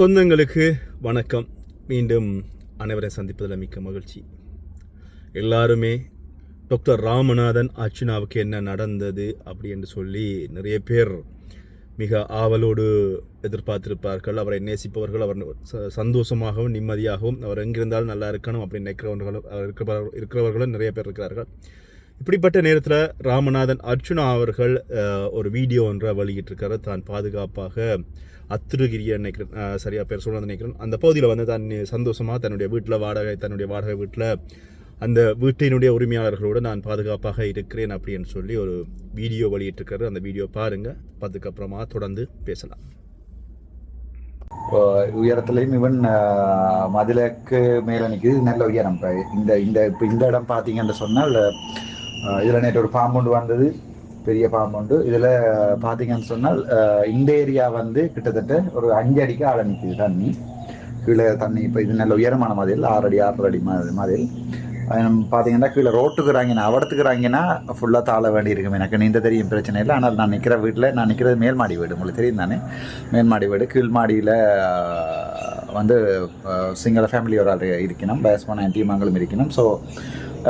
சொந்தங்களுக்கு வணக்கம். மீண்டும் அனைவரை சந்திப்பதில் மிக்க மகிழ்ச்சி. எல்லாருமே டாக்டர் ராமநாதன் அர்ச்சுனாவுக்கு என்ன நடந்தது அப்படி என்று சொல்லி நிறைய பேர் மிக ஆவலோடு எதிர்பார்த்திருப்பார்கள். அவரை நேசிப்பவர்கள் அவர் ச- சந்தோஷமாகவும் நிம்மதியாகவும் அவர் எங்கிருந்தாலும் நல்லா இருக்கணும் அப்படின்னு நினைக்கிறவர்களும் அவர் இருக்கிறவர்களும் நிறைய பேர் இருக்கிறார்கள். இப்படிப்பட்ட நேரத்தில் ராமநாதன் அர்ச்சுனா அவர்கள் ஒரு வீடியோ ஒன்றை வெளியிட்டிருக்காரு தான் பாதுகாப்பாக அத்துருகிரிய நினைக்கிறேன் சரியாக பேர் சொல்ல நினைக்கிறேன் அந்த பகுதியில் வந்து தன் சந்தோஷமாக தன்னுடைய வீட்டில் வாடகை தன்னுடைய வாடகை வீட்டில் அந்த வீட்டினுடைய உரிமையாளர்களோடு நான் பாதுகாப்பாக இருக்கிறேன் அப்படின்னு சொல்லி ஒரு வீடியோ வெளியிட்டிருக்காரு. அந்த வீடியோ பாருங்கள் அதுக்கப்புறமா தொடர்ந்து பேசலாம். இப்போ உயரத்துலையும் இவன் மதிலக்கு மேலே நிற்கிது நல்ல உயரம். இப்ப இந்த இந்த இப்போ இந்த இடம் பார்த்தீங்கன்னு சொன்னால் இதில் நேற்று ஒரு பாம்புண்டு வந்தது. பெரிய பாம்புண்டு இதுல பாத்தீங்கன்னு சொன்னால் இந்த ஏரியா வந்து கிட்டத்தட்ட ஒரு அஞ்சு அடிக்கு ஆழ நிற்குது தண்ணி. கீழே தண்ணி இப்போ இது நல்ல உயரமான மாதிரி ஆறு அடி ஆறு அடி மாதிரி மாதிரி பார்த்தீங்கன்னா கீழே ரோட்டுக்கு இறங்கினா அவடத்துக்கு இறங்கினா ஃபுல்லாக தாழ வேண்டி இருக்கும் எனக்கு. நீந்த தெரியும் பிரச்சனை இல்லை. ஆனால் நான் நிற்கிற வீட்டில் நான் நிற்கிறது மேல் மாடி வீடு. உங்களுக்கு தெரியும் தானே? மேல் மாடி வீடு. கீழ் மாடியில் வந்து சிங்கள ஃபேமிலி ஒரு ஆள் இருக்கணும். வயசான டீமாங்களும் இருக்கணும். ஸோ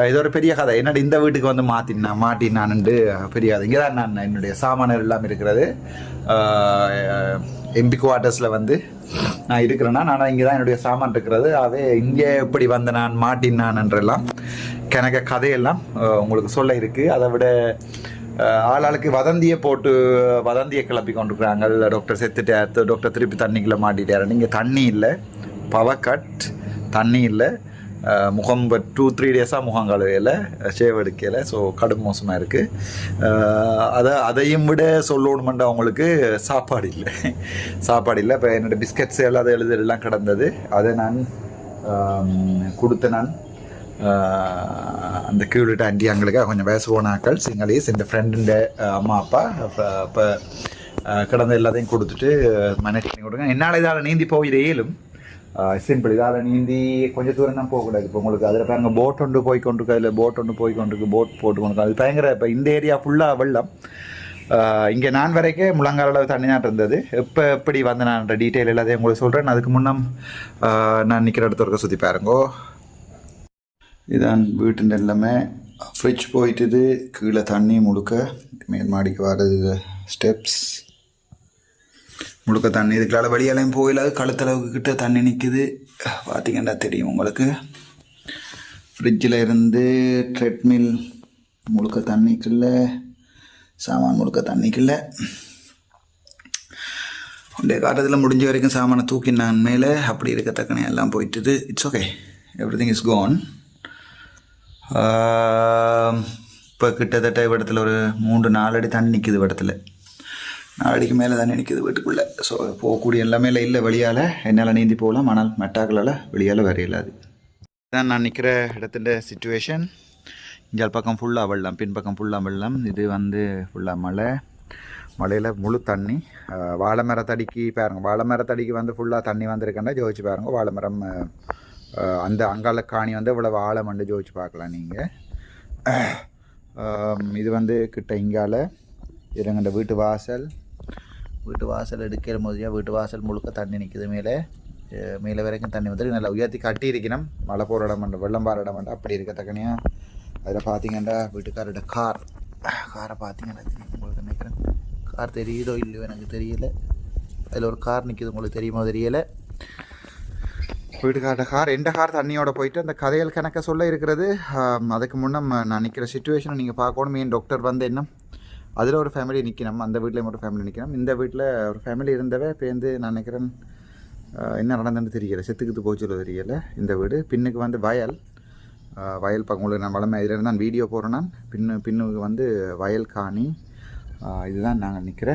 இது ஒரு பெரிய கதை. என்னோட இந்த வீட்டுக்கு வந்து மாற்றினா மாட்டினான்ட்டு பெரிய கதை இங்கே தான் நான் என்னுடைய சாமானர் எல்லாம் இருக்கிறது. எம்பி குவார்ட்டர்ஸில் வந்து நான் இருக்கிறேன்னா நான் இங்கே தான் என்னுடைய சாமான் இருக்கிறது. அவே இங்கே எப்படி வந்த நான் மாட்டினான்ன்றெல்லாம் கணக்க கதையெல்லாம் உங்களுக்கு சொல்ல இருக்குது அதை விட ஆளாளுக்கு வதந்தியை போட்டு வதந்தியை கிளப்பி கொண்டிருக்கிறாங்க டாக்டர் செத்துட்டார் டாக்டர் திருப்பி தண்ணிக்குள்ளே மாட்டிட்டாரு. நீங்கள் தண்ணி இல்லை. பவர் கட் தண்ணி இல்லை. முகம் பட் டூ த்ரீ டேஸாக முகம் கழுவையில் ஷேவ் எடுக்கல. ஸோ கடும் மோசமாக இருக்குது அதை அதையும் விட சொல்லணுமெண்ட அவங்களுக்கு சாப்பாடு இல்லை. சாப்பாடு இல்லை. இப்போ என்னோடய பிஸ்கட்ஸ் எல்லாம் அதை எழுது கிடந்தது. அதை நான் கொடுத்த நான் அந்த கீழ்விட்ட ஆண்டி அங்களுக்கு. கொஞ்சம் வயசு போனாக்கள் சிங்களீஸ் இந்த ஃப்ரெண்டுண்ட அம்மா அப்பா இப்போ கிடந்த எல்லாத்தையும் கொடுத்துட்டு மனைவி கொடுங்க. என்னால் இதால் நீந்தி போய் இயலும். சிம்பிள் இதால் நீந்தி கொஞ்சம் தூரம் தான் போகக்கூடாது இப்போ உங்களுக்கு அதில் பாருங்க போட் ஒன்று போய் கொண்டிருக்கு அதில் போட் ஒன்று போய் கொண்டிருக்கு போட் போட்டு கொண்டு அது பயங்கர இப்போ இந்த ஏரியா ஃபுல்லாக வெள்ளம் இங்கே நான் வரைக்கும் முழங்கால் அளவு தண்ணி தான் இருந்தது எப்போ எப்படி வந்து நான் டீட்டெயில் எல்லாத்தையும் உங்களுக்கு சொல்கிறேன் அதுக்கு முன்னம் நான் நிற்கிற இடத்துல இருக்க சுற்றி பாருங்கோ இதான் வீட்டு எல்லாமே ஃப்ரிட்ஜ் போயிட்டுது கீழே தண்ணி முழுக்க மேல் மாடிக்கு வர்றது ஸ்டெப்ஸ் முழுக்க தண்ணி இதுக்குள்ளால வெளியாலையும் போயில கழுத்தளவுக்கு கிட்ட தண்ணி நிற்குது பார்த்தீங்கன்னா தெரியும் உங்களுக்கு. ஃப்ரிட்ஜில் இருந்து ட்ரெட்மில் முழுக்க தண்ணிக்குள்ள சாமான் முழுக்க தண்ணிக்குள்ள உடைய காட்டத்தில் முடிஞ்ச வரைக்கும் சாமானை தூக்கி நான் மேலே. அப்படி இருக்கத்தக்கனே எல்லாம் போயிட்டுது. It's okay everything is gone இப்போ கிட்டத்தட்ட இடத்துல ஒரு மூன்று நாலு அடி தண்ணி நிற்குது இடத்துல நாலு அடிக்கு மேலே தான் நினைக்கிது வீட்டுக்குள்ளே. ஸோ போகக்கூடிய எல்லாமே இல்லை வெளியால் என்னால் நீந்தி போகலாம். ஆனால் மெட்டாக்களால் வெளியால் வரையலாது இதான் நான் நிற்கிற இடத்துல சுச்சுவேஷன் இஞ்சால் பக்கம் ஃபுல்லாக வெள்ளம். பின்பக்கம் ஃபுல்லாக வெள்ளம். இது வந்து ஃபுல்லாக மழை. மலையில் முழு தண்ணி. வாழை மரத்தடிக்கு பாருங்க. வாழை மரத்தடிக்கு வந்து ஃபுல்லாக தண்ணி வந்திருக்கேன்னா ஜோதிச்சு பாருங்க. வாழை மரம் அந்த அங்கால காணி வந்து இவ்வளோ வாழை மண்டு ஜோதிச்சு பார்க்கலாம் நீங்கள் இது வந்து கிட்ட இங்கால இருங்கண்ட வீட்டு வாசல். வீட்டு வாசல் எடுக்கிற மாதிரியாக வீட்டு வாசல் முழுக்க தண்ணி நிற்கிது மேலே. மேலே வரைக்கும் தண்ணி வந்து நல்லா உயர்த்தி கட்டி இருக்கணும். மழை போகிற இடம் வேண்டாம் வெள்ளம் பாற இடம் வேண்டாம். அப்படி இருக்கத்தக்கனையா அதில் பார்த்தீங்கன்னா வீட்டுக்காரோட கார். காரை பார்த்தீங்கன்னா தெரியும் உங்களுக்கு நினைக்கிறேன். கார் தெரியுதோ இல்லையோ எனக்கு தெரியல. அதில் ஒரு கார் நிற்கிது உங்களுக்கு தெரியுமோ தெரியலை. வீட்டுக்கார கார் எந்த கார் தண்ணியோட போயிட்டு அந்த கதைகள் கணக்க சொல்ல இருக்கிறது. அதுக்கு முன்னே நான் நிற்கிற சுச்சுவேஷனை நீங்கள் பார்க்கணும். என் டாக்டர் வந்து என்ன அதில் ஒரு ஃபேமிலி நிற்கணும் அந்த வீட்லேயும் ஒரு ஃபேமிலி நிற்கணும் இந்த வீட்டில் ஒரு ஃபேமிலி இருந்தவே பேருந்து நான் நினைக்கிறேன் என்ன நடந்ததுன்னு தெரியலை. செத்துக்கிட்டு போச்சுல தெரியலை. இந்த வீடு. பின்னுக்கு வந்து வயல். வயல் பக்கம் உங்களுக்கு நான் வளமை இதில் நான் வீடியோ போடுறேன் நான். பின்னு பின்னுக்கு வந்து வயல் காணி. இதுதான் நாங்கள் நிற்கிற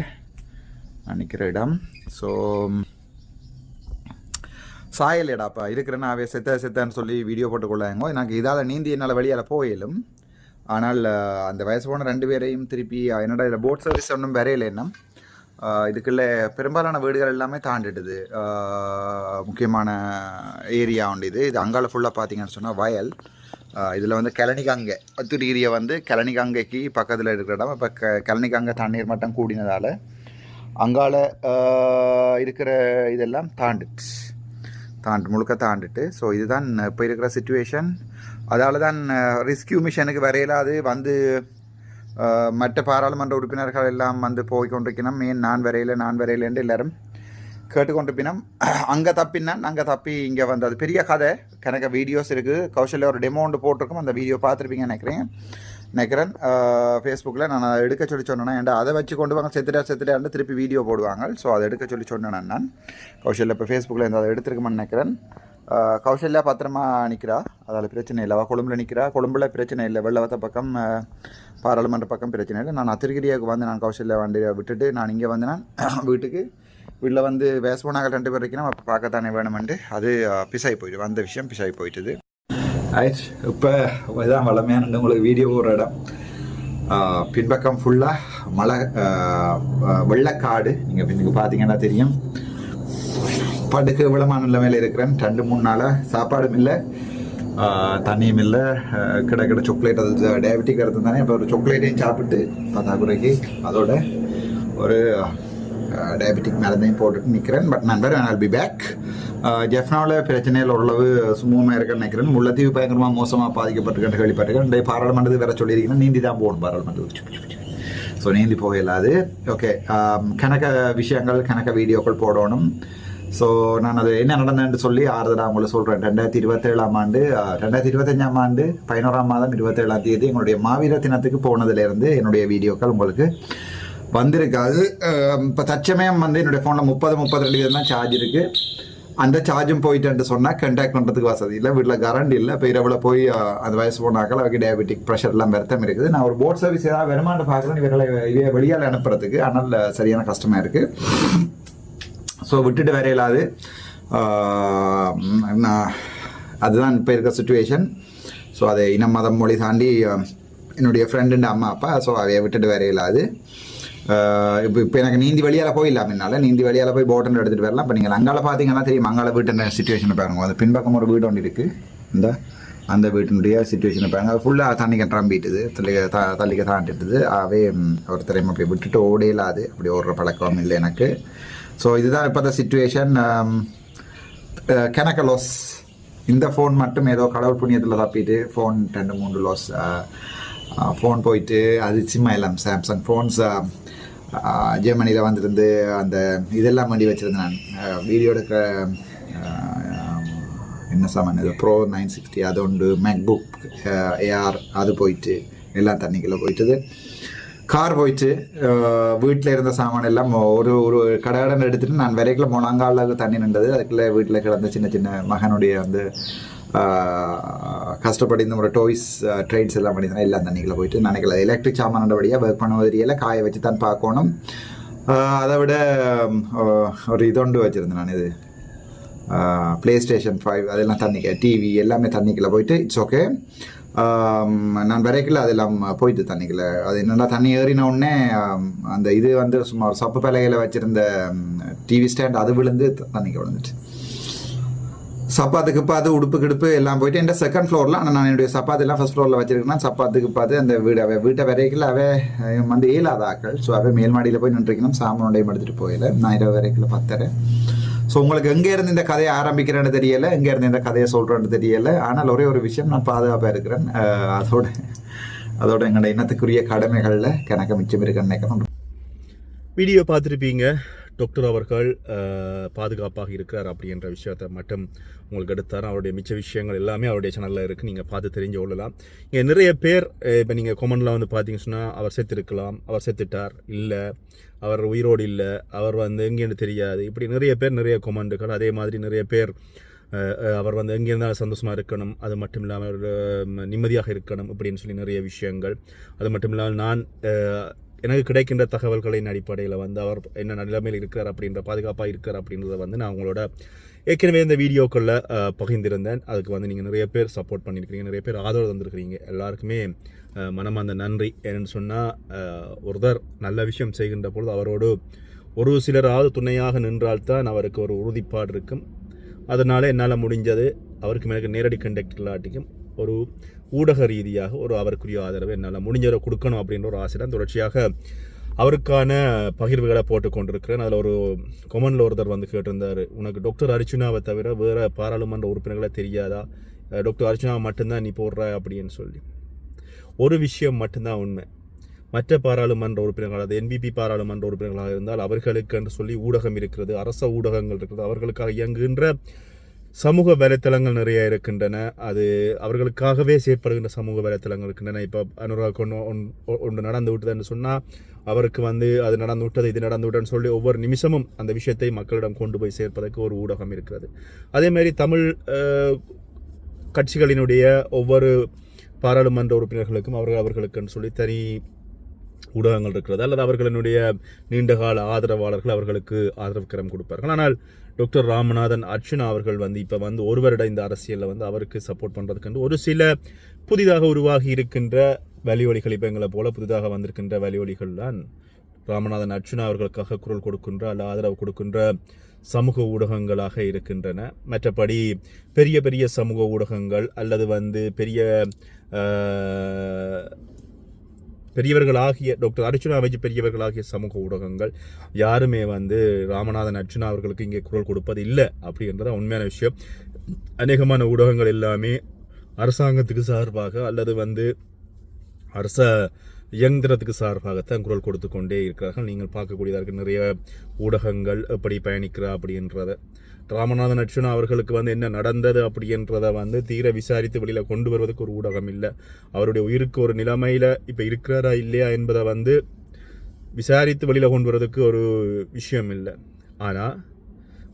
நான் நிற்கிற இடம். ஸோ சாயல் இடாப்பா இருக்கிறேன்னு அவை செத்த செத்தன்னு சொல்லி வீடியோ போட்டுக்கொள்ளாங்க எனக்கு இதால் நீந்தி என்னால் வெளியால் போயிலும் ஆனால் அந்த வயசு போன ரெண்டு பேரையும் திருப்பி என்னடா இதில் போட் சர்வீஸ் ஒன்றும் வரையில என்ன இதுக்குள்ள பெரும்பாலான வீடுகள் எல்லாமே தாண்டிடுது. முக்கியமான ஏரியா உண்டு இது. இது அங்கால ஃபுல்லாக பார்த்தீங்கன்னு சொன்னால் வயல். இதில் வந்து கிளனிகாங்கை அத்தூர் ஏரியா வந்து கிளனிகாங்கைக்கு பக்கத்தில் இருக்கிற இடம். இப்போ க கிளனிகாங்கை தண்ணீர் மட்டம் கூடினதால் அங்கால இருக்கிற இதெல்லாம் தாண்டிடுச்சு தாண்டு முழுக்க தாண்டிட்டு. ஸோ இதுதான் இப்போ இருக்கிற சுச்சுவேஷன் அதால் தான் ரெஸ்கியூ மிஷனுக்கு வரையிலாது வந்து மற்ற பாராளுமன்ற உறுப்பினர்கள் எல்லாம் வந்து போய் கொண்டிருக்கணும் ஏன் நான் வரையில நான் வரையிலேன்னு எல்லாரும் கேட்டுக்கொண்டிருப்பினோம். அங்கே தப்பினான் அங்கே தப்பி இங்கே வந்து அது பெரிய கதை. கணக்க வீடியோஸ் இருக்குது கௌஷல்யா ஒரு டெமோ ஒன்று போட்டிருக்கோம். அந்த வீடியோ பார்த்துருப்பீங்க நினைக்கிறேன். நினைக்கிறேன். ஃபேஸ்புக்கில் நான் அதை எடுக்க சொல்லி சொன்னேன்னா ஏன்டா அதை வச்சு கொண்டு வாங்க செத்துட்டா செத்துட்டான்னு திருப்பி வீடியோ போடுவாங்க. ஸோ அதை எடுக்க சொல்லி சொன்னேன் நான். கௌசல்யா இப்போ ஃபேஸ்புக்கில் இந்த அதை எடுத்துருக்கேன்னு நினைக்கிறேன். கௌசல்யா பத்திரமா நிற்கிறா அதில் பிரச்சனை இல்லை. அவள் கொழும்புல நிற்கிறா கொழும்புல பிரச்சனை இல்லை. வெள்ளவத்த பக்கம் பாராளுமன்ற பக்கம் பிரச்சனை இல்லை. நான் அத்திரிகிரியாவுக்கு வந்து நான் கௌசல்யா வண்டியை விட்டுட்டு நான் இங்கே வந்து நான் வீட்டுக்கு வீட்டில் வந்து வேஸ்போனாக ரெண்டு பேர் வைக்கணும் பார்க்கத்தானே வேணுமெண்டு அது பிசாகி போயிட்டு வந்த விஷயம் பிசாகி போயிட்டுது. ஆயிடுச்சு இப்போ இதான் வளமையான உங்களுக்கு வீடியோ ஒரு இடம். பின்பக்கம் ஃபுல்லாக மலை ஆஹ், ஆஹ், வெள்ளக்காடு. நீங்கள் பின்னுக்கு பார்த்தீங்கன்னா தெரியும். படுக்க விளமான நிலைமையில் இருக்கிறேன். ரெண்டு மூணு நாளாக சாப்பாடும் இல்லை. தண்ணியும் இல்லை. கிட கிட சாக்லேட் அது டயபெட்டிக் எடுத்து தானே இப்போ ஒரு சாக்லேட்டையும் சாப்பிட்டு பத்தாக்குறைக்கு அதோட ஒரு டயபெட்டிக் மருந்தையும் போட்டுட்டு நிற்கிறேன் பட் நான் வேறு ஐ பி பேக் ஜெஃப்னாவில் பிரச்சனையில் ஓரளவு சுமூகமாக இருக்கேன்னு நினைக்கிறேன். முள்ளத்தீவு பயங்கரமாக மோசமாக பாதிக்கப்பட்டிருக்கேன் கேள்விப்பட்டிருக்கேன். இந்த பாராளுமன்றத்துக்கு வேற சொல்லியிருக்கீங்கன்னா நீந்தி தான் போகணும் பாராளுமன்றத்துக்கு. ஸோ நீந்தி போக இல்லாது ஓகே கணக்க விஷயங்கள் கணக்க வீடியோக்கள் போடணும். ஸோ நான் அது என்ன நடந்தேன்னு சொல்லி ஆறுதலாக உங்களை சொல்கிறேன் ரெண்டாயிரத்தி இருபத்தேழாம் ஆண்டு ரெண்டாயிரத்தி இருபத்தஞ்சாம் ஆண்டு பதினோராம் மாதம் இருபத்தேழாம் தேதி எங்களுடைய மாவீர தினத்துக்கு போனதுலேருந்து என்னுடைய வீடியோக்கள் உங்களுக்கு வந்திருக்காது. இப்போ தற்சமயம் வந்து என்னுடைய ஃபோனில் முப்பது முப்பத்தி ரெண்டு தான் சார்ஜ் இருக்குது அந்த சார்ஜும் போயிட்டேன்ட்டு சொன்னால் கண்டாக்ட் பண்ணுறதுக்கு வசதி இல்லை. வீட்டில் கரண்ட் இல்லை. இப்போ இரவில் போய் அந்த வயசு போனாக்கள் அவருக்கு டயபெட்டிக் ப்ரெஷர்லாம் வருத்தம் இருக்குது. நான் ஒரு போட் சர்வீஸ் ஏதாவது வருமானு பார்க்குறேன் இவர்களை இவைய வெளியால் அனுப்புறதுக்கு ஆனால் சரியான கஷ்டமாக இருக்குது ஸோ விட்டுட்டு வேற இல்லாது நான் அதுதான் இப்போ இருக்க சுச்சுவேஷன் ஸோ அதை இனம் மதம் மொழி தாண்டி என்னுடைய ஃப்ரெண்டுண்ட அம்மா அப்பா. ஸோ அதை விட்டுட்டு வேற இல்லாது இப்போ இப்போ எனக்கு நீந்தி வழியால் போயிடலாம் என்னால் நீந்தி வழியால் போய் போட்டன் எடுத்துகிட்டு வரலாம். இப்போ நீங்கள் அங்கால பார்த்தீங்கன்னா தெரியும் அங்கால வீட்டு சுச்சுவேஷனை பாருங்க. அந்த பின்பக்கம் ஒரு வீடு ஒன்று இருக்குது இந்த. அந்த வீட்டினுடைய சுச்சுவேஷனை பாருங்க. அது ஃபுல்லாக தண்ணிக்க கட்டுறாம்பிட்டுது தள்ளிக்க த தள்ளிக்க தாண்டிட்டுது ஆகவே ஒரு திறமை போய் விட்டுட்டு ஓடையிலாது. அப்படி ஓடுற பழக்கம் இல்லை எனக்கு. ஸோ இதுதான் இப்போ சுச்சுவேஷன் கெனக்க லாஸ் இந்த ஃபோன் மட்டும் ஏதோ கடவுள் புண்ணியத்தில் தப்பிட்டு ஃபோன் ரெண்டு மூணு லாஸ் ஃபோன் போயிட்டு அது சிம்மா எல்லாம் சாம்சங் ஃபோன்ஸ் ஜெர்மனியில் வந்திருந்து அந்த இதெல்லாம் வண்டி வச்சுருந்தேன் நான். வீடியோ எடுக்கிற என்ன சாமான் ப்ரோ நைன் சிக்ஸ்டி அது உண்டு மேக்புக் ஏஆர் அது போயிட்டு எல்லாம் தண்ணிக்குள்ளே போயிட்டுது. கார் போயிட்டு வீட்டில் இருந்த சாமான் எல்லாம் ஒரு ஒரு கடகடன் எடுத்துட்டு நான் விரைக்கில் முழங்காலுக்கு தண்ணி நின்றது. அதுக்குள்ளே வீட்டில் கிடந்த சின்ன சின்ன மகனுடைய வந்து ஆஹ், கஷ்டப்பட்டு இந்த ஒரு டாய்ஸ் ட்ரேட்ஸ் எல்லாம் பண்ணியிருந்தேன் எல்லாம் தண்ணிக்குள்ளே போயிட்டு நினைக்கல. எலக்ட்ரிக் சாமானோடபடியாக ஒர்க் பண்ண தெரியல காய வச்சு தான் பார்க்கணும் அதை விட ஆஹ், ஒரு இதொண்டு வச்சுருந்தேன் நான் இது. ப்ளே ஸ்டேஷன் ஃபைவ் அதெல்லாம் தண்ணிக்க டிவி எல்லாமே தண்ணிக்குள்ளே போயிட்டு இட்ஸ் ஓகே நான் வரைக்கல அதெல்லாம் போயிட்டு தண்ணிக்கல அது என்னென்னா தண்ணி ஏறின உடனே அந்த இது வந்து சும்மா ஒரு சப்பு பலகையில் வச்சுருந்த டிவி ஸ்டாண்ட் அது விழுந்து தண்ணிக்கு விழுந்துட்டு சப்பாத்து கிப்பாத்து உடுப்பு கிடுப்பு எல்லாம் போயிட்டு என் செகண்ட் ஃப்ளோரில் ஆனால் நான் என்னுடைய சப்பாத்து எல்லாம் ஃபஸ்ட் ஃப்ளோரில் வச்சிருக்கேன் சப்பாத்து கிப்பாத்து அந்த வீடு அவ வீட்டை வரைக்கல அவே வந்து ஏழாத ஆக்கள் ஸோ அவை மேல் மாடியில் போய் நின்றுக்கணும் சாமனுடையும் எடுத்துகிட்டு போயில நான் இரவு வரைக்கல பத்தரை. ஸோ உங்களுக்கு எங்கேருந்து இந்த கதையை ஆரம்பிக்கிறேன்னு தெரியல எங்கேருந்து இந்த கதையை சொல்கிறேன்னு தெரியல. ஆனால் ஒரே ஒரு விஷயம் நான் பாதுகாப்பாக இருக்கிறேன். அதோட அதோட எங்களோட இனத்துக்குரிய கடமைகளில் கணக்கு மிச்சம் இருக்குன்னு நினைக்கிறேன் வீடியோ பார்த்துருப்பீங்க. டாக்டர் அவர்கள் பாதுகாப்பாக இருக்கிறார் அப்படின்ற விஷயத்தை மட்டும் உங்களுக்கு எடுத்தார். அவருடைய மிச்ச விஷயங்கள் எல்லாமே அவருடைய சேனலில் இருக்குது நீங்கள் பார்த்து தெரிஞ்சு கொள்ளலாம். இங்கே நிறைய பேர் இப்போ நீங்கள் கொமெண்டில் வந்து பார்த்தீங்கன்னு சொன்னால் அவர் செத்துருக்கலாம் அவர் செத்துட்டார் இல்லை அவர் உயிரோடு இல்லை அவர் வந்து எங்கேன்னு தெரியாது. இப்படி நிறைய பேர் நிறைய கொமெண்டுகள் அதே மாதிரி நிறைய பேர் அவர் வந்து எங்கே இருந்தாலும் சந்தோஷமாக இருக்கணும். அது மட்டும் இல்லாமல் அவர் நிம்மதியாக இருக்கணும் இப்படின்னு சொல்லி நிறைய விஷயங்கள். அது மட்டும் இல்லாமல் நான் எனக்கு கிடைக்கின்ற தகவல்களின் அடிப்படையில் வந்து அவர் என்ன நிலைமையில் இருக்கிறார் அப்படின்ற பாதுகாப்பாக இருக்கிறார் அப்படின்றத வந்து நான் உங்களோட ஏற்கனவே இந்த வீடியோக்களில் பகிர்ந்திருந்தேன். அதுக்கு வந்து நீங்கள் நிறைய பேர் சப்போர்ட் பண்ணியிருக்கிறீங்க நிறைய பேர் ஆதரவு தந்திருக்கிறீங்க. எல்லாருக்குமே அஹ், மனமார்ந்த நன்றி. ஏன்னு சொன்னால் ஒருத்தர் நல்ல விஷயம் செய்கின்ற பொழுது அவரோடு ஒரு சிலராவது துணையாக நின்றால்தான் அவருக்கு ஒரு உறுதிப்பாடு இருக்கும். அதனால் என்னால் முடிஞ்சது அவருக்கு மேலே நேரடி கண்டக்ட் இல்லாட்டிக்கும் ஒரு ஊடக ரீதியாக ஒரு அவருக்குரிய ஆதரவு என்னால் முடிஞ்சதை கொடுக்கணும் அப்படின்ற ஒரு ஆசை தான் தொடர்ச்சியாக அவருக்கான பகிர்வுகளை போட்டு கொண்டிருக்கிறேன் அதில் ஒரு கொமனில் ஒருத்தர் வந்து கேட்டிருந்தார் உனக்கு டாக்டர் அர்ச்சுனாவை தவிர வேறு பாராளுமன்ற உறுப்பினர்களை தெரியாதா? டாக்டர் அர்ச்சுனாவை மட்டும்தான் நீ போடுற? அப்படின்னு சொல்லி. ஒரு விஷயம் மட்டும்தான் உண்மை. மற்ற பாராளுமன்ற உறுப்பினர்கள் அது என்பிபி பாராளுமன்ற உறுப்பினர்களாக இருந்தால் அவர்களுக்கு என்று சொல்லி ஊடகம் இருக்கிறது அரச ஊடகங்கள் இருக்கிறது அவர்களுக்காக இயங்குகின்ற சமூக வலைத்தளங்கள் நிறைய இருக்கின்றன. அது அவர்களுக்காகவே செயற்படுகின்ற சமூக வலைத்தளங்கள் இருக்கின்றன. இப்போ அனுராக் ஒன்று ஒன்- ஒன்று நடந்து விட்டதுன்னு சொன்னால் அவருக்கு வந்து அது நடந்து விட்டது இது நடந்து விட்டதுன்னு சொல்லி ஒவ்வொரு நிமிஷமும் அந்த விஷயத்தை மக்களிடம் கொண்டு போய் சேர்ப்பதற்கு ஒரு ஊடகம் இருக்கிறது. அதேமாரி தமிழ் கட்சிகளினுடைய ஒவ்வொரு பாராளுமன்ற உறுப்பினர்களுக்கும் அவர்கள் அவர்களுக்குன்னு சொல்லி தனி ஊடகங்கள் இருக்கிறது. அல்லது அவர்களினுடைய நீண்டகால ஆதரவாளர்கள் அவர்களுக்கு ஆதரவு கரம் கொடுப்பார்கள். ஆனால் டாக்டர் ராமநாதன் அர்ச்சுனா அவர்கள் வந்து இப்போ வந்து ஒரு வருட இந்த அரசியலில் வந்து அவருக்கு சப்போர்ட் பண்ணுறதுக்கு ஒரு சில புதிதாக உருவாகி இருக்கின்ற வலியொலிகள் இப்போ எங்களை போல புதிதாக வந்திருக்கின்ற வலியொலிகள் தான் ராமநாதன் அர்ச்சுனா அவர்களுக்காக குரல் கொடுக்கின்ற அல்ல ஆதரவு கொடுக்கின்ற சமூக ஊடகங்களாக இருக்கின்றன. மற்றபடி பெரிய பெரிய சமூக ஊடகங்கள் அல்லது வந்து பெரிய பெரியவர்களாகிய டாக்டர் அர்ச்சுனா வச்சு பெரியவர்களாகிய சமூக ஊடகங்கள் யாருமே வந்து ராமநாதன் அர்ச்சுனா அவர்களுக்கு இங்கே குரல் கொடுப்பது இல்லை அப்படின்றது உண்மையான விஷயம். அநேகமான ஊடகங்கள் எல்லாமே அரசாங்கத்துக்கு சார்பாக அல்லது வந்து அரச இயந்திரத்துக்கு சார்பாகத்தான் குரல் கொடுத்து கொண்டே இருக்கிறார்கள். நீங்கள் பார்க்கக்கூடியதாக நிறைய ஊடகங்கள் எப்படி பயணிக்கிறா அப்படின்றத. ராமநாதன் அர்ஜுனா அவர்களுக்கு வந்து என்ன நடந்தது அப்படின்றத வந்து தீர விசாரித்து வெளியில் கொண்டு வருவதற்கு ஒரு ஊடகம் இல்லை. அவருடைய உயிருக்கு ஒரு நிலைமையில் இப்போ இருக்கிறாரா இல்லையா என்பதை வந்து விசாரித்து வெளியில் கொண்டு வரதுக்கு ஒரு விஷயம் இல்லை. ஆனால்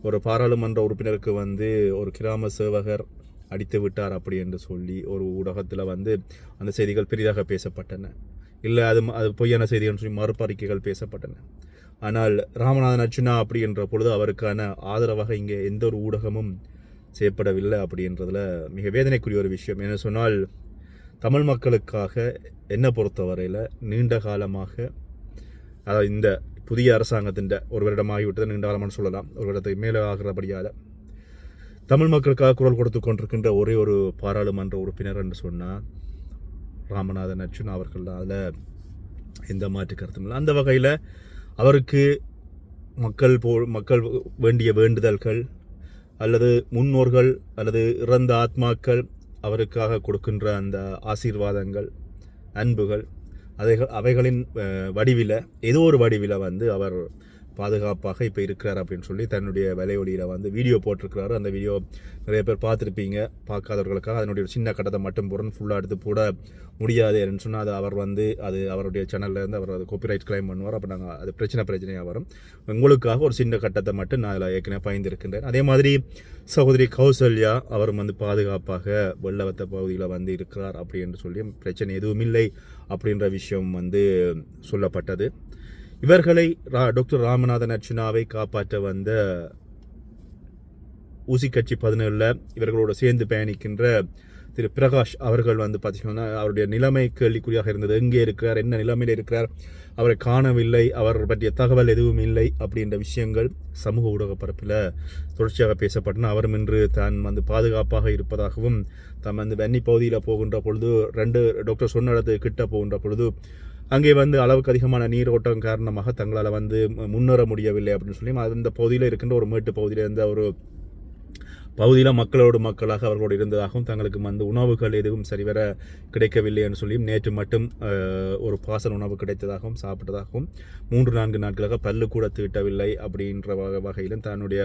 ஒரு பாராளுமன்ற உறுப்பினருக்கு வந்து ஒரு கிராம சேவகர் அடித்து விட்டார் அப்படி என்று சொல்லி ஒரு ஊடகத்தில் வந்து அந்த செய்திகள் பெரிதாக பேசப்பட்டன. இல்லை அது ம- அது பொய்யான செய்திகள் சொல்லி மறுப்பறிக்கைகள் பேசப்பட்டன. ஆனால் ராமநாதன் அர்ஜுனா அப்படி என்ற பொழுது அவருக்கான ஆதரவாக இங்கே எந்த ஒரு ஊடகமும் செய்யப்படவில்லை அப்படின்றதுல மிக வேதனைக்குரிய ஒரு விஷயம். என்ன சொன்னால் தமிழ் மக்களுக்காக என்னை பொறுத்தவரையில் நீண்ட காலமாக அதாவது இந்த புதிய அரசாங்கத்தின் ஒரு வருடமாகிவிட்டது நீண்ட காலமானு சொல்லலாம் ஒரு வருடத்துக்கு மேலே ஆகிறபடியால் தமிழ் மக்களுக்காக குரல் கொடுத்து கொண்டிருக்கின்ற ஒரே ஒரு பாராளுமன்ற உறுப்பினர் என்று சொன்னால் ராமநாதன் அர்ஜுன் அவர்கள் அதில் எந்த மாற்று கருத்தும் இல்லை. அந்த வகையில் அவருக்கு மக்கள் போ மக்கள் வேண்டிய வேண்டுதல்கள் அல்லது முன்னோர்கள் அல்லது இறந்த ஆத்மாக்கள் அவருக்காக கொடுக்கின்ற அந்த ஆசீர்வாதங்கள் அன்புகள் அதைகள் அவைகளின் வடிவில் ஏதோ ஒரு வடிவில் வந்து அவர் பாதுகாப்பாக இப்போ இருக்கிறார் அப்படின்னு சொல்லி தன்னுடைய வலையொலியில் வந்து வீடியோ போட்டிருக்கிறாரு. அந்த வீடியோ நிறைய பேர் பார்த்துருப்பீங்க. பார்க்காதவர்களுக்காக அதனுடைய சின்ன கட்டத்தை மட்டும் போடுறேன். ஃபுல்லாக எடுத்து போட முடியாது அப்படின்னு சொன்னால் அது அவர் வந்து அது அவருடைய சேனல்லேருந்து அவர் அது காப்பிரைட் கிளைம் பண்ணுவார். அப்போ நாங்கள் அது பிரச்சனை பிரச்சனையாக வரும். உங்களுக்காக ஒரு சின்ன கட்டத்தை மட்டும் நான் அதில் ஏற்கனவே பயந்துருக்கின்றேன். அதே மாதிரி சகோதரி கௌசல்யா அவரும் வந்து பாதுகாப்பாக வெள்ளவத்த பகுதியில் வந்து இருக்கிறார் அப்படி என்று சொல்லி பிரச்சனை எதுவும் இல்லை அப்படின்ற விஷயம் வந்து சொல்லப்பட்டது. இவர்களை ரா டாக்டர் ராமநாதன் அர்ச்சுனாவை காப்பாற்ற வந்த ஊசி கட்சி பதினேழில் இவர்களோடு சேர்ந்து பயணிக்கின்ற திரு பிரகாஷ் அவர்கள் வந்து பார்த்தீங்கன்னா அவருடைய நிலைமை கேள்விக்குறியாக இருந்தது. எங்கே இருக்கிறார்? என்ன நிலைமையில் இருக்கிறார்? அவரை காணவில்லை. அவர் பற்றிய தகவல் எதுவும் இல்லை அப்படின்ற விஷயங்கள் சமூக ஊடக பரப்பில் தொடர்ச்சியாக பேசப்பட்டன. அவரும் இன்று தான் வந்து பாதுகாப்பாக இருப்பதாகவும் தம் வந்து வன்னி பகுதியில் போகின்ற பொழுது ரெண்டு டாக்டர் சொன்ன இடத்துக்கு கிட்ட போகின்ற பொழுது அங்கே வந்து அளவுக்கு அதிகமான நீரோட்டம் காரணமாக தங்களால் வந்து முன்னேற முடியவில்லை அப்படின்னு சொல்லி அந்த பகுதியில் இருக்கின்ற ஒரு மேட்டு பகுதியில் இருந்த ஒரு பகுதியில் மக்களோடு மக்களாக அவர்களோடு இருந்ததாகவும் தங்களுக்கு வந்து உணவுகள் எதுவும் சரிவர கிடைக்கவில்லை என்று சொல்லியும் நேற்று மட்டும் ஒரு பாசன உணவு கிடைத்ததாகவும் சாப்பிட்டதாகவும் மூன்று நான்கு நாட்களாக பல்லு கூட தீட்டவில்லை அப்படின்ற வகை- வகையிலும் தன்னுடைய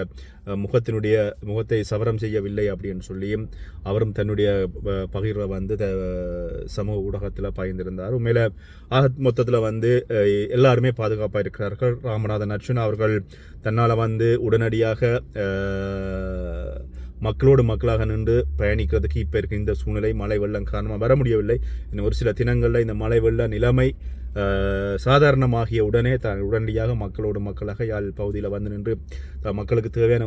முகத்தினுடைய முகத்தை சவரம் செய்யவில்லை அப்படின்னு சொல்லியும் அவரும் தன்னுடைய பகிர்வை வந்து த- சமூக ஊடகத்தில் பகிர்ந்திருந்தார் உண்மையில் ஆக மொத்தத்தில் வந்து எல்லாருமே பாதுகாப்பாக இருக்கிறார்கள். ராமநாதன் அர்ஜுன் அவர்கள் தன்னால் வந்து உடனடியாக மக்களோடு மக்களாக நின்று பயணிக்கிறதுக்கு இப்போ இருக்க இந்த சூழ்நிலை மழை வெள்ளம் காரணமாக வர முடியவில்லை. இன்னும் ஒரு சில தினங்களில் இந்த மழை வெள்ள நிலைமை சாதாரணமாகிய உடனே தான் உடனடியாக மக்களோடு மக்களாக யாழ் பகுதியில் வந்து நின்று மக்களுக்கு தேவையான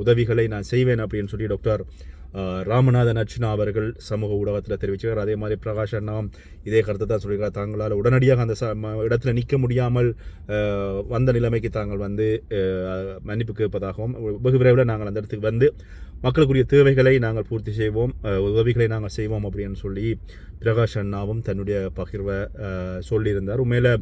உதவிகளை நான் செய்வேன் அப்படின்னு சொல்லி டாக்டர் ராமநாதன் அர்ச்சுனா அவர்கள் சமூக ஊடகத்தில் தெரிவிச்சார் அதே மாதிரி பிரகாஷ் அண்ணாவும் இதே கருத்தை தான் சொல்லியிருக்கார். தாங்களால் உடனடியாக அந்த ச- இடத்துல நிற்க முடியாமல் வந்த நிலைமைக்கு தாங்கள் வந்து மன்னிப்பு கேட்பதாகவும் வெகு விரைவில் நாங்கள் அந்த இடத்துக்கு வந்து மக்களுக்குரிய தேவைகளை நாங்கள் பூர்த்தி செய்வோம் உதவிகளை நாங்கள் செய்வோம் அப்படின்னு சொல்லி பிரகாஷ் அண்ணாவும் தன்னுடைய பகிர்வை சொல்லியிருந்தார். உண்மையில்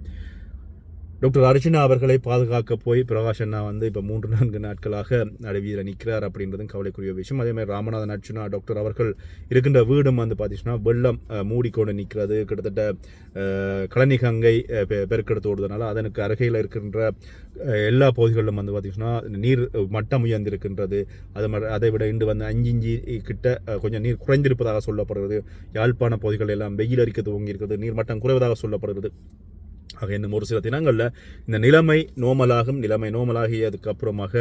டாக்டர் அர்ஜுனா அவர்களை பாதுகாக்க போய் பிரகாஷ் அண்ணா வந்து இப்போ மூன்று நான்கு நாட்களாக நடுவியில் நிற்கிறார் அப்படின்றதும் கவலைக்குரிய விஷயம். அதே மாதிரி ராமநாதன் அர்ஜுனா டாக்டர் அவர்கள் இருக்கின்ற வீடும் வந்து பார்த்தீங்கன்னா வெள்ளம் மூடிக்கொண்டு நிற்கிறது கிட்டத்தட்ட அஹ், கழனி கங்கை பெ- பெருக்கெடுத்து ஓடுறதுனால அதனுக்கு அருகையில் இருக்கின்ற எல்லா பகுதிகளிலும் வந்து பார்த்தீங்கன்னா நீர் மட்டம் உயர்ந்திருக்கின்றது. அது ம- அதை விட இன்று வந்து அஞ்சு இஞ்சி கிட்ட கொஞ்சம் நீர் குறைந்திருப்பதாக சொல்லப்படுகிறது. யாழ்ப்பாண பகுதிகள் எல்லாம் வெயில் அரிக்க துவங்கியிருக்கிறது. நீர் மட்டம் குறைவதாக சொல்லப்படுகிறது. ஆக இன்னும் ஒரு சில தினங்களில் இந்த நிலைமை நோமலாகும். நிலைமை நோமலாகியதுக்கப்புறமாக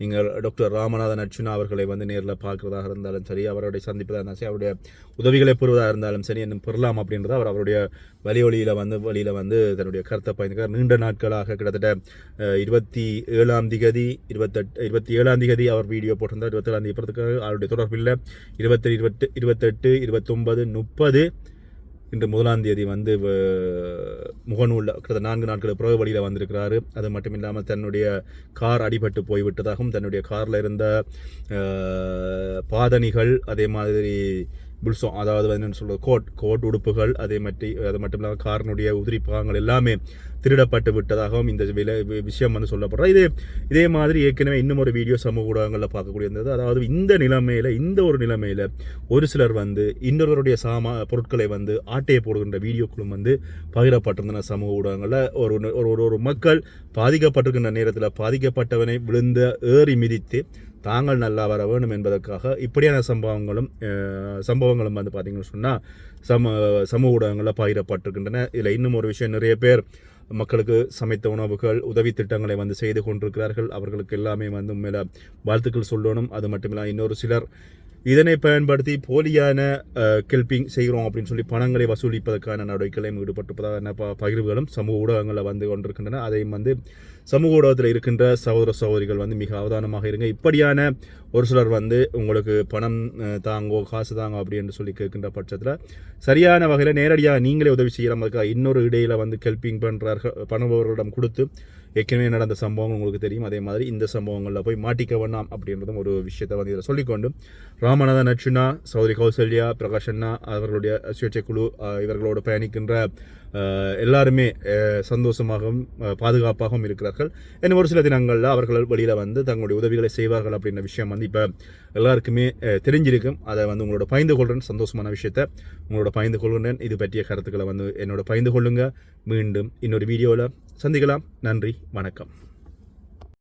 நீங்கள் டாக்டர் ராமநாதன் அர்ச்சுனா அவர்களை வந்து நேரில் பார்க்குறதாக இருந்தாலும் சரி அவருடைய சந்திப்பதாக இருந்தாலும் சரி அவருடைய உதவிகளை பெறுவதாக இருந்தாலும் சரி இன்னும் பெறலாம் அப்படின்றத அவர் அவருடைய வழி வழியில் வந்து வழியில் வந்து தன்னுடைய கருத்தை பயந்துக்கார் நீண்ட நாட்களாக கிட்டத்தட்ட இருபத்தி ஏழாம் திகதி இருபத்தெட்டு இருபத்தி ஏழாம் திகதி அவர் வீடியோ போட்டிருந்தார். இருபத்தேழாம் தேதி போகிறதுக்கு அவருடைய தொடர்பில் இருபத்தி இருபத்து இருபத்தெட்டு இருபத்தொன்பது முப்பது இன்று முதலாம் தேதி வந்து வ- முகநூலில் நான்கு நாட்கள் பிறகு வழியில் வந்திருக்கிறாரு. அது மட்டும் இல்லாமல் தன்னுடைய கார் அடிபட்டு போய்விட்டதாகவும் தன்னுடைய காரில் இருந்த பாதணிகள் அதே மாதிரி புல்சோ அதாவது வந்து என்ன சொல்றது கோட் கோட் உடுப்புகள் அதே மட்டி அது மட்டும் இல்லாமல் காரினுடைய உதிரி பாகங்கள் எல்லாமே திருடப்பட்டு விட்டதாகவும் இந்த விலை விஷயம் வந்து சொல்லப்படுறோம். இதே இதே மாதிரி ஏற்கனவே இன்னும் ஒரு வீடியோ சமூக ஊடகங்களில் பார்க்கக்கூடிய இருந்தது அதாவது இந்த நிலைமையில் இந்த ஒரு நிலைமையில் ஒரு சிலர் வந்து இன்னொருவருடைய சாமா பொருட்களை வந்து ஆட்டையை போடுகின்ற வீடியோக்களும் வந்து பகிரப்பட்டிருந்தன சமூக ஊடகங்களில். ஒரு ஒரு ஒரு- ஒரு மக்கள் பாதிக்கப்பட்டிருக்கின்ற நேரத்தில் பாதிக்கப்பட்டவனை விழுந்த ஏறி மிதித்து தாங்கள் நல்லா வர வேணும் என்பதற்காக இப்படியான சம்பவங்களும் சம்பவங்களும் வந்து பார்த்திங்கன்னு சொன்னால் சம சமூக ஊடகங்களில் பகிரப்பட்டிருக்கின்றன. இதில் இன்னும் ஒரு விஷயம் நிறைய பேர் மக்களுக்கு சமைத்த உணவுகள் உதவி திட்டங்களை வந்து செய்து கொண்டிருக்கிறார்கள். அவர்களுக்கு எல்லாமே வந்து மேலே வாழ்த்துக்கள் சொல்லணும். அது மட்டுமில்லாமல் இன்னொரு சிலர் இதனை பயன்படுத்தி போலியான கெல்பிங் செய்கிறோம் அப்படின்னு சொல்லி பணங்களை வசூலிப்பதற்கான நடவடிக்கைகளையும் ஈடுபட்டிருப்பதான ப பகிர்வுகளும் சமூக ஊடகங்களில் வந்து கொண்டிருக்கின்றன. அதையும் வந்து சமூக ஊடகத்தில் இருக்கின்ற சகோதர சகோதரிகள் வந்து மிக அவதானமாக இருங்க. இப்படியான ஒரு சிலர் வந்து உங்களுக்கு பணம் தாங்கோ காசு தாங்கோ அப்படின்னு சொல்லி கேட்கின்ற பட்சத்தில் சரியான வகையில் நேரடியாக நீங்களே உதவி செய்யலாம் அதுக்காக இன்னொரு இடையில் வந்து ஹெல்ப்பிங் பண்ணுறார்கள் பண்ணுபவர்களிடம் கொடுத்து ஏற்கனவே நடந்த சம்பவங்கள் உங்களுக்கு தெரியும். அதே மாதிரி இந்த சம்பவங்களில் போய் மாட்டிக்க வேண்டாம் அப்படின்றதும் ஒரு விஷயத்தை வந்து இதில் சொல்லிக்கொண்டு ராமநாதன் அர்ச்சுனா சௌதரி கௌசல்யா பிரகாஷ் அண்ணா அவர்களுடைய சுயேட்சை குழு இவர்களோடு பயணிக்கின்ற எல்லாருமே சந்தோஷமாகவும் பாதுகாப்பாகவும் இருக்கிறார்கள். இன்னும் ஒரு சில தினங்களில் அவர்கள் வழியில் வந்து தங்களுடைய உதவிகளை செய்வார்கள் அப்படின்ற விஷயம் வந்து இப்போ எல்லாருக்குமே தெரிஞ்சிருக்கும். அதை வந்து உங்களோட பயந்து கொள்கிறேன் சந்தோஷமான விஷயத்தை உங்களோட பயந்து கொள்கிறேன். இது பற்றிய கருத்துக்களை வந்து என்னோட பயந்து கொள்ளுங்க. மீண்டும் இன்னொரு வீடியோவில் சந்திக்கலாம். நன்றி. வணக்கம்.